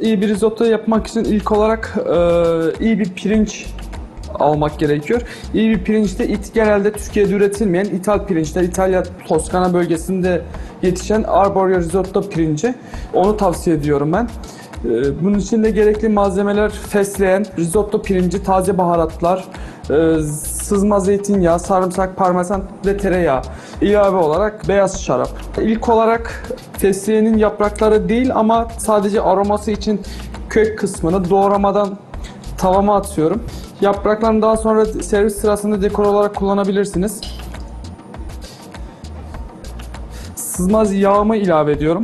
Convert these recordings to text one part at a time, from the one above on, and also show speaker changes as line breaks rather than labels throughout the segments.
İyi bir risotto yapmak için ilk olarak e, iyi bir pirinç almak gerekiyor. İyi bir pirinç de it, genelde Türkiye'de üretilmeyen ithal pirinçler, İtalya Toskana bölgesinde yetişen Arborio risotto pirinci. Onu tavsiye ediyorum ben. E, bunun için de gerekli malzemeler fesleğen, risotto pirinci, taze baharatlar, e, sızma zeytinyağı, sarımsak, parmesan ve tereyağı. İlave olarak beyaz şarap. İlk olarak fesleğenin yaprakları değil ama sadece aroması için kök kısmını doğramadan tavama atıyorum. Yapraklarını daha sonra servis sırasında dekor olarak kullanabilirsiniz. Sızmaz yağımı ilave ediyorum.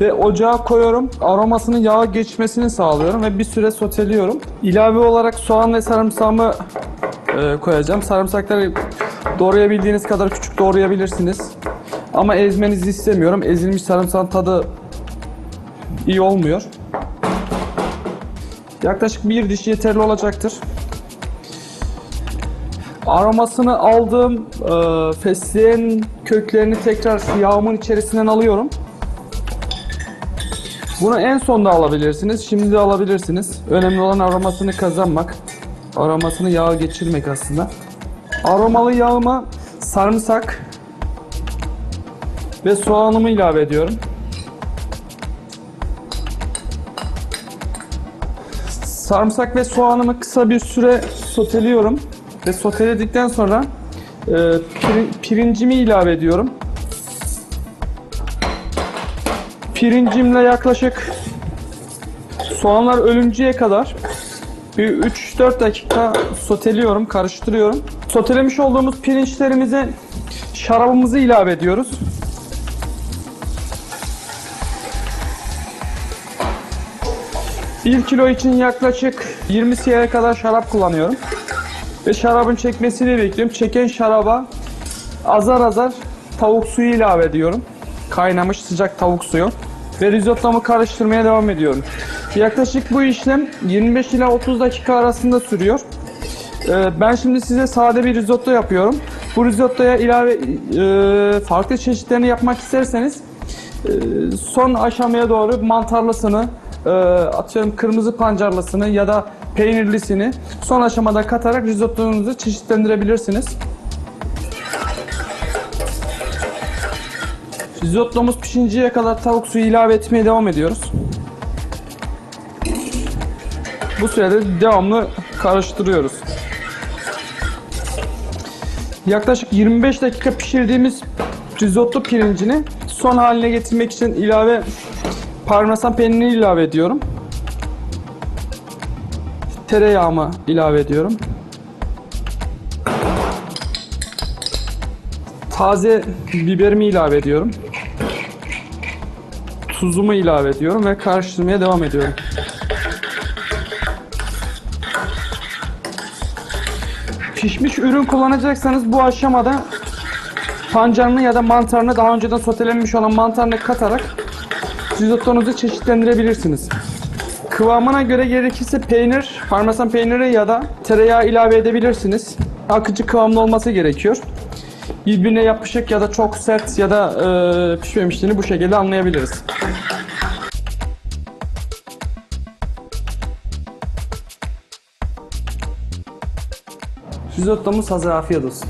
Ve ocağa koyuyorum. Aromasını yağa geçmesini sağlıyorum ve bir süre soteliyorum. İlave olarak soğan ve sarımsağımı e, koyacağım. Sarımsakları doğrayabildiğiniz kadar küçük doğrayabilirsiniz. Ama ezmenizi istemiyorum. Ezilmiş sarımsağın tadı iyi olmuyor. Yaklaşık bir diş yeterli olacaktır. Aromasını aldığım e, fesleğen köklerini tekrar yağımın içerisinden alıyorum. Bunu en sonda alabilirsiniz. Şimdi de alabilirsiniz. Önemli olan aromasını kazanmak. Aromasını yağa geçirmek aslında. Aromalı yağıma sarımsak ve soğanımı ilave ediyorum. Sarımsak ve soğanımı kısa bir süre soteliyorum. Ve soteledikten sonra e, pirin- pirincimi ilave ediyorum. Pirincimle yaklaşık soğanlar ölünceye kadar bir 3-4 dakika soteliyorum, karıştırıyorum. Sotelemiş olduğumuz pirinçlerimize şarabımızı ilave ediyoruz. Bir kilo için yaklaşık 20 cl kadar şarap kullanıyorum. Ve şarabın çekmesini bekliyorum. Çeken şaraba azar azar tavuk suyu ilave ediyorum. Kaynamış sıcak tavuk suyu. Ve risottomu karıştırmaya devam ediyorum. Yaklaşık bu işlem 25 ila 30 dakika arasında sürüyor. Ee, Ben şimdi size sade bir risotto yapıyorum. Bu risottoya ilave e, farklı çeşitlerini yapmak isterseniz e, son aşamaya doğru mantarlısını, e, atıyorum kırmızı pancarlısını ya da peynirlisini son aşamada katarak risottonuzu çeşitlendirebilirsiniz. Risottomuz pişinceye kadar tavuk suyu ilave etmeye devam ediyoruz. Bu sürede devamlı karıştırıyoruz. Yaklaşık 25 dakika pişirdiğimiz risotto pirincini son haline getirmek için ilave parmesan peynirini ilave ediyorum. Tereyağımı ilave ediyorum. Taze biberimi ilave ediyorum. Tuzumu ilave ediyorum ve karıştırmaya devam ediyorum. Pişmiş ürün kullanacaksanız bu aşamada pancarını ya da mantarını daha önceden sotelenmiş olan mantarını katarak risottonuzu çeşitlendirebilirsiniz. Kıvamına göre gerekirse peynir, parmesan peyniri ya da tereyağı ilave edebilirsiniz. Akıcı kıvamlı olması gerekiyor. Birbirine yapışık ya da çok sert ya da e, pişmemişliğini bu şekilde anlayabiliriz. Risottomuz hazır afiyet olsun.